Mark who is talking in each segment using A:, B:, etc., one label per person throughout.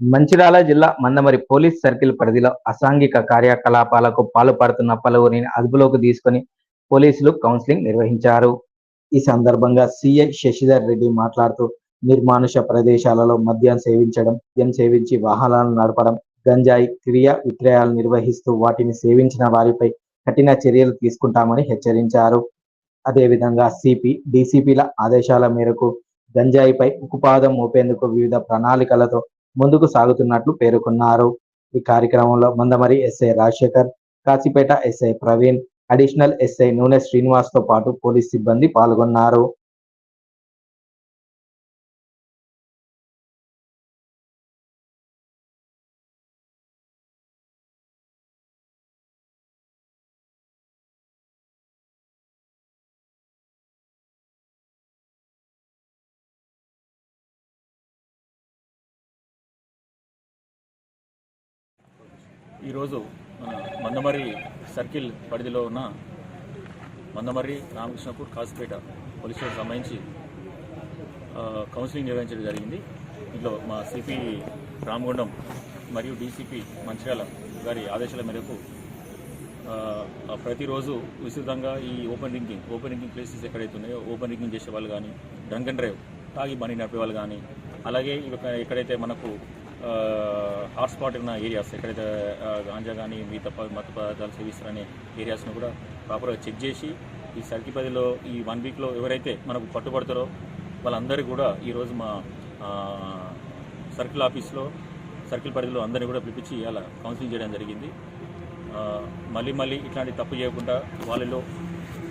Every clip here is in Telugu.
A: మంచిర్యాల జిల్లా మందమరి పోలీస్ సర్కిల్ పరిధిలో అసాంఘిక కార్యకలాపాలకు పాల్పడుతున్న పలువురిని అదుపులోకి తీసుకొని పోలీసులు కౌన్సిలింగ్ నిర్వహించారు. ఈ సందర్భంగా సిఐ శశిధర్ రెడ్డి మాట్లాడుతూ నిర్మానుష ప్రదేశాలలో మద్యం సేవించడం మద్యం సేవించి వాహనాలను నడపడం గంజాయి క్రియ విక్రయాలు నిర్వహిస్తూ వాటిని సేవించిన వారిపై కఠిన చర్యలు తీసుకుంటామని హెచ్చరించారు. అదేవిధంగా సిపి డీసీపీల ఆదేశాల మేరకు గంజాయిపై ఉక్కుపాదం మోపేందుకు వివిధ ప్రణాళికలతో ముందుకు సాగుతున్నట్లు పేర్కొన్నారు. ఈ కార్యక్రమంలో Mandamarri SI Rajasekhar Kasipet SI Praveen additional SI Nune శ్రీనివాస్తో పాటు పోలీస్ సిబ్బంది పాల్గొన్నారు.
B: ఈరోజు మన మందమరి సర్కిల్ పరిధిలో ఉన్న మందమరి రామకృష్ణపూర్ కాసిపేట పోలీస్ స్టేషన్ సంబంధించి కౌన్సిలింగ్ నిర్వహించడం జరిగింది. ఇందులో మా సిపి రామగుండం మరియు డీసీపీ మంచిర్యాల గారి ఆదేశాల మేరకు ప్రతిరోజు విస్తృతంగా ఈ open drinking open drinking places ఎక్కడైతే ఉన్నాయో ఓపెన్ డ్రింకింగ్ చేసే వాళ్ళు కానీ డ్రంక్ అండ్ డ్రైవ్ తాగి బండి నడిపే వాళ్ళు కానీ అలాగే ఎక్కడైతే మనకు హాట్స్పాట్ ఉన్న ఏరియాస్ ఎక్కడైతే గాంజా కానీ మిగతా మత మత్తు పదార్థాలు సేవిస్తారనే ఏరియాస్ను కూడా ప్రాపర్గా చెక్ చేసి ఈ సర్కిపదిలో ఈ వన్ వీక్లో ఎవరైతే మనకు పట్టుబడతారో వాళ్ళందరూ కూడా ఈరోజు మా సర్కిల్ ఆఫీస్లో సర్కిల్ పరిధిలో అందరినీ కూడా పిలిపించి అలా కౌన్సిలింగ్ చేయడం జరిగింది. మళ్ళీ మళ్ళీ ఇట్లాంటి తప్పు చేయకుండా వాళ్ళలో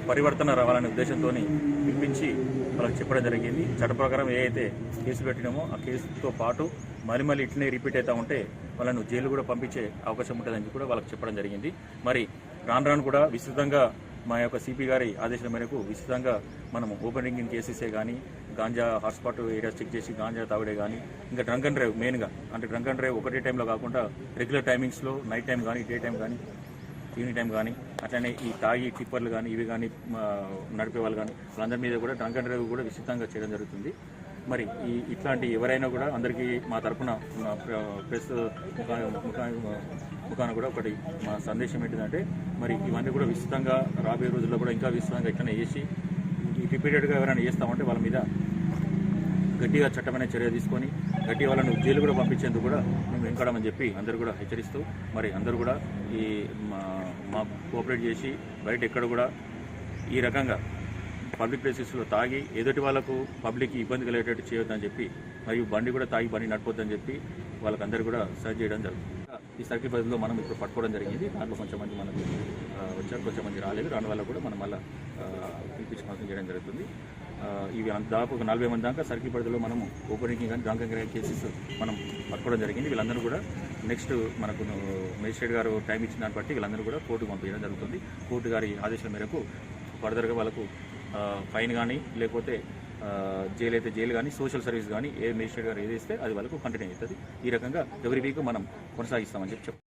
B: పరివర్తన రావాలనే ఉద్దేశంతో పిలిపించి వాళ్ళకి చెప్పడం జరిగింది. చట్ట ప్రకారం ఏ అయితే కేసు పెట్టినామో ఆ కేసుతో పాటు మళ్ళీ మళ్ళీ ఇట్లనే రిపీట్ అవుతూ ఉంటే వాళ్ళను జైలు కూడా పంపించే అవకాశం ఉంటుందని కూడా వాళ్ళకి చెప్పడం జరిగింది. మరి రాను రాను కూడా విస్తృతంగా మా యొక్క సిపి గారి ఆదేశాల మేరకు విస్తృతంగా మనం ఓపెన్ రింగింగ్ కేసెసే కానీ గాంజా హాట్స్పాట్ ఏరియాస్ చెక్ చేసి గాంజా తాగుడే కానీ ఇంకా డ్రంక్ అండ్ డ్రైవ్ మెయిన్గా అంటే డ్రంక్ అండ్ డ్రైవ్ ఒకటే టైంలో కాకుండా రెగ్యులర్ టైమింగ్స్లో నైట్ టైం కానీ డే టైం కానీ ఈవినింగ్ టైం కానీ అట్లనే ఈ తాగి టిప్పర్లు కానీ ఇవి కానీ నడిపే వాళ్ళు కానీ వాళ్ళందరి మీద కూడా డ్రంక్ అండ్ డ్రైవ్ కూడా విస్తృతంగా చేయడం జరుగుతుంది. మరి ఈ ఇట్లాంటి ఎవరైనా కూడా అందరికీ మా తరపున మా ప్ర- ప్రెస్ ముఖా ముఖా ముఖాన కూడా ఒకటి మా సందేశం ఏంటిదంటే మరి ఇవన్నీ కూడా విస్తృతంగా రాబోయే రోజుల్లో కూడా ఇంకా విస్తృతంగా ఇట్లనే చేసి ఈ రిపీటెడ్గా ఎవరైనా చేస్తామంటే వాళ్ళ మీద గట్టిగా చట్టమైన చర్య తీసుకొని గట్టి వాళ్ళను జైలు కూడా పంపించేందుకు కూడా మేము వెంకడమని చెప్పి అందరూ కూడా హెచ్చరిస్తూ మరి అందరూ కూడా ఈ మా మా కోఆపరేట్ చేసి బయట ఎక్కడ కూడా ఈ రకంగా పబ్లిక్ ప్లేసెస్లో తాగి ఎదుటి వాళ్ళకు పబ్లిక్ ఇబ్బంది కలిగేటట్టు చేయొద్దని చెప్పి మరియు బండి కూడా తాగి బండి నడిపోద్దని చెప్పి వాళ్ళకందరూ కూడా సర్చ్ చేయడం జరుగుతుంది. ఈ సర్కిల్ పరిధిలో మనం ఇప్పుడు పట్టుకోవడం జరిగింది. దాంట్లో కొంచెం మంది మనకు వచ్చారు. కొంచెం మంది రాలేదు. రాని వల్ల కూడా మనం మళ్ళీ పిలిపించి చేయడం జరుగుతుంది. ఇవి దాదాపు ఒక నలభై మంది దాకా సర్కిల్ పరిధిలో మనము ఓపెనింగ్ కానీ డ్రంక్ కేసెస్ మనం పట్టుకోవడం జరిగింది. వీళ్ళందరూ కూడా నెక్స్ట్ మనకు మేజిస్ట్రేట్ గారు టైం ఇచ్చిన దాన్ని బట్టి వీళ్ళందరూ కూడా కోర్టుకు పంపించడం జరుగుతుంది. కోర్టు గారి ఆదేశం మేరకు ఫర్దర్గా వాళ్ళకు ఫైన్ కానీ లేకపోతే జైలు అయితే జైలు కానీ సోషల్ సర్వీస్ కానీ ఏ మేజిస్ట్రేట్ గారు ఏది ఇస్తే అది వాళ్ళకు కంటిన్యూ అవుతుంది. ఈ రకంగా ఎవరి వీక్ మనం కొనసాగిస్తామని చెప్పి చెప్